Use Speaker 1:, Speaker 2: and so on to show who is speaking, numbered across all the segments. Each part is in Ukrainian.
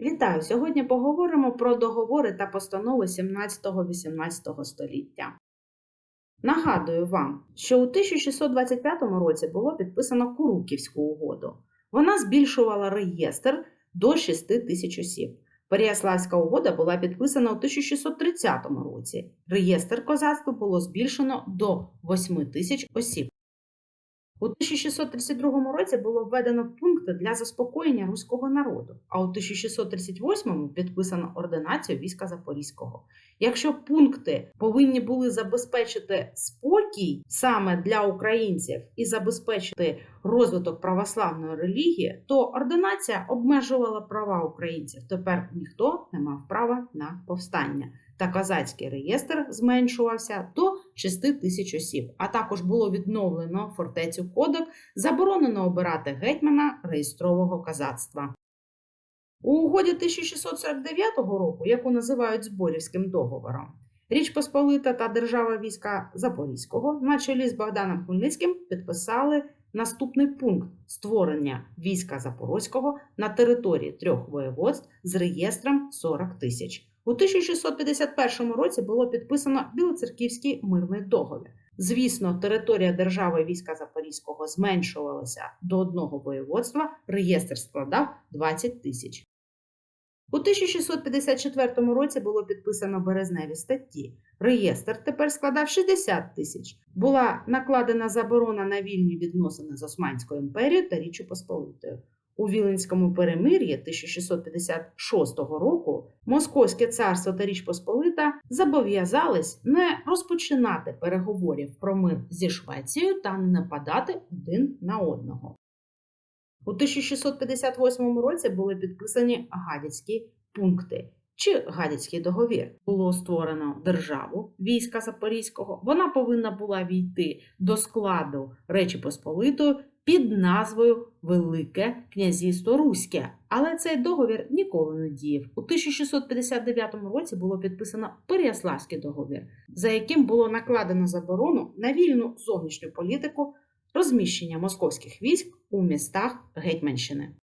Speaker 1: Вітаю! Сьогодні поговоримо про договори та постанови 17-18 століття. Нагадую вам, що у 1625 році було підписано Куруківську угоду. Вона збільшувала реєстр до 6 тисяч осіб. Переяславська угода була підписана у 1630 році. Реєстр козацтва було збільшено до 8 тисяч осіб. У 1632 році було введено пункти для заспокоєння руського народу, а у 1638 підписано ординацію війська Запорізького. Якщо пункти повинні були забезпечити спокій саме для українців і забезпечити розвиток православної релігії, то ординація обмежувала права українців. Тепер ніхто не мав права на повстання та козацький реєстр зменшувався до 6 тисяч осіб. А також було відновлено фортецю Кодок, заборонено обирати гетьмана реєстрового козацтва. У угоді 1649 року, яку називають Зборівським договором, Річ Посполита та держава війська Запорізького на чолі з Богданом Хмельницьким підписали наступний пункт створення війська Запорозького на території трьох воєводств з реєстром 40 тисяч. У 1651 році було підписано Білоцерківський мирний договір. Звісно, територія держави війська Запорізького зменшувалася до одного воєводства, реєстр складав 20 тисяч. У 1654 році було підписано березневі статті. Реєстр тепер складав 60 тисяч. Була накладена заборона на вільні відносини з Османською імперією та Річчю Посполитою. У Віленському перемир'ї 1666 року Московське царство та Річ Посполита зобов'язались не розпочинати переговорів про мир зі Швецією та не нападати один на одного. У 1658 році були підписані гадяцькі пункти чи гадяцький договір. Було створено державу війська Запорізького. Вона повинна була війти до складу Речі Посполитої під назвою Велике князівство Руське. Але цей договір ніколи не діяв. У 1659 році було підписано Переяславський договір, за яким було накладено заборону на вільну зовнішню політику розміщення московських військ у містах Гетьманщини.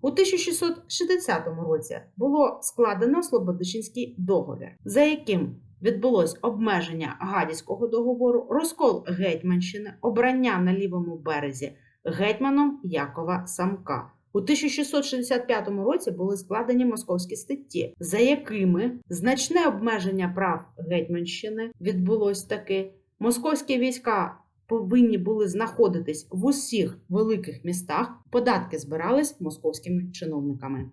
Speaker 1: У 1660 році було складено Слободичинський договір, за яким відбулось обмеження Гадяцького договору, розкол Гетьманщини, обрання на лівому березі гетьманом Якова Самка. У 1665 році були складені московські статті, за якими значне обмеження прав Гетьманщини відбулось таки. Московські війська повинні були знаходитись в усіх великих містах, податки збирались московськими чиновниками.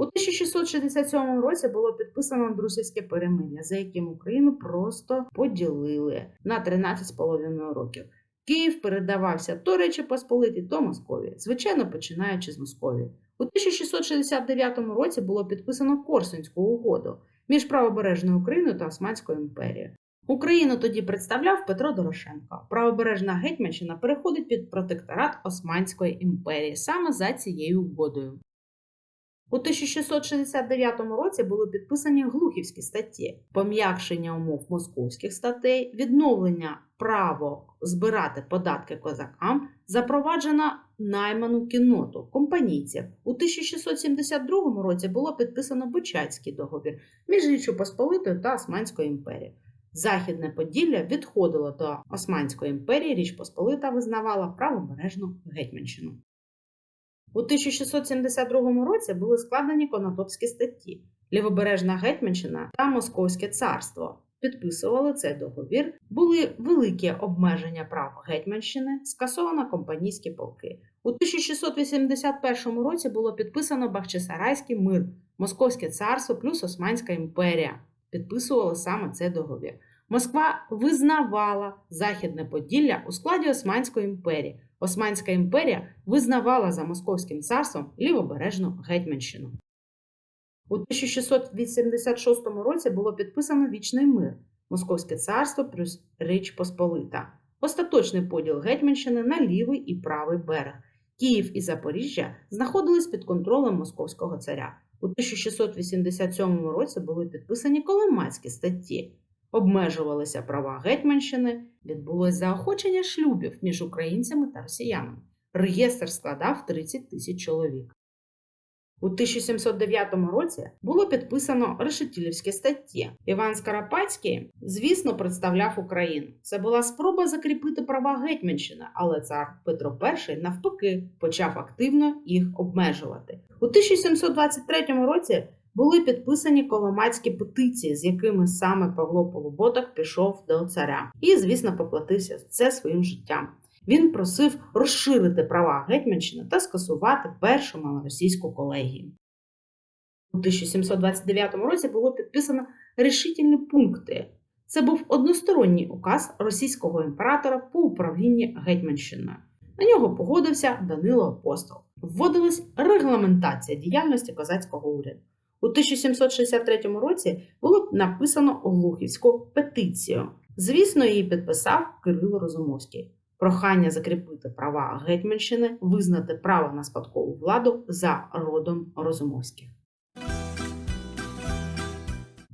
Speaker 1: У 1667 році було підписано Друзівське перемир'я, за яким Україну просто поділили на 13,5 років. Київ передавався то Речі Посполитій, то Москові, звичайно починаючи з Московії. У 1669 році було підписано Корсунську угоду між правобережною Україною та Османською імперією. Україну тоді представляв Петро Дорошенко. Правобережна Гетьманщина переходить під протекторат Османської імперії саме за цією угодою. У 1669 році були підписані глухівські статті, пом'якшення умов московських статей, відновлення право збирати податки козакам, запроваджена найману кінноту компанійців. У 1672 році було підписано Бучацький договір між Річчю Посполитою та Османською імперією. Західне Поділля відходило до Османської імперії, Річ Посполита визнавала правобережну Гетьманщину. У 1672 році були складені Конотопські статті, Лівобережна Гетьманщина та Московське царство. Підписували цей договір, були великі обмеження прав Гетьманщини, скасовано компанійські полки. У 1681 році було підписано Бахчисарайський мир, Московське царство плюс Османська імперія. Підписували саме цей договір. Москва визнавала Західне Поділля у складі Османської імперії. Османська імперія визнавала за Московським царством лівобережну Гетьманщину. У 1686 році було підписано Вічний мир Московське царство плюс Річ Посполита, остаточний поділ Гетьманщини на лівий і правий берег. Київ і Запоріжжя знаходились під контролем Московського царя. У 1687 році були підписані Коломацькі статті. Обмежувалися права Гетьманщини, відбулось заохочення шлюбів між українцями та росіянами. Реєстр складав 30 тисяч чоловік. У 1709 році було підписано Решетилівські статті. Іван Скарапатський, звісно, представляв Україну. Це була спроба закріпити права Гетьманщини, але цар Петро І навпаки почав активно їх обмежувати. У 1723 році були підписані коломацькі петиції, з якими саме Павло Полуботок пішов до царя, і, звісно, поплатився це своїм життям. Він просив розширити права Гетьманщини та скасувати першу малоросійську колегію. У 1729 році було підписано рішительні пункти. Це був односторонній указ російського імператора по управлінні Гетьманщиною. На нього погодився Данило Апостол. Вводилась регламентація діяльності козацького уряду. У 1763 році було написано Глухівську петицію. Звісно, її підписав Кирило Розумовський. Прохання закріпити права Гетьманщини, визнати право на спадкову владу за родом Розумовських.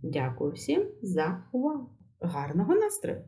Speaker 1: Дякую всім за увагу. Гарного настрою!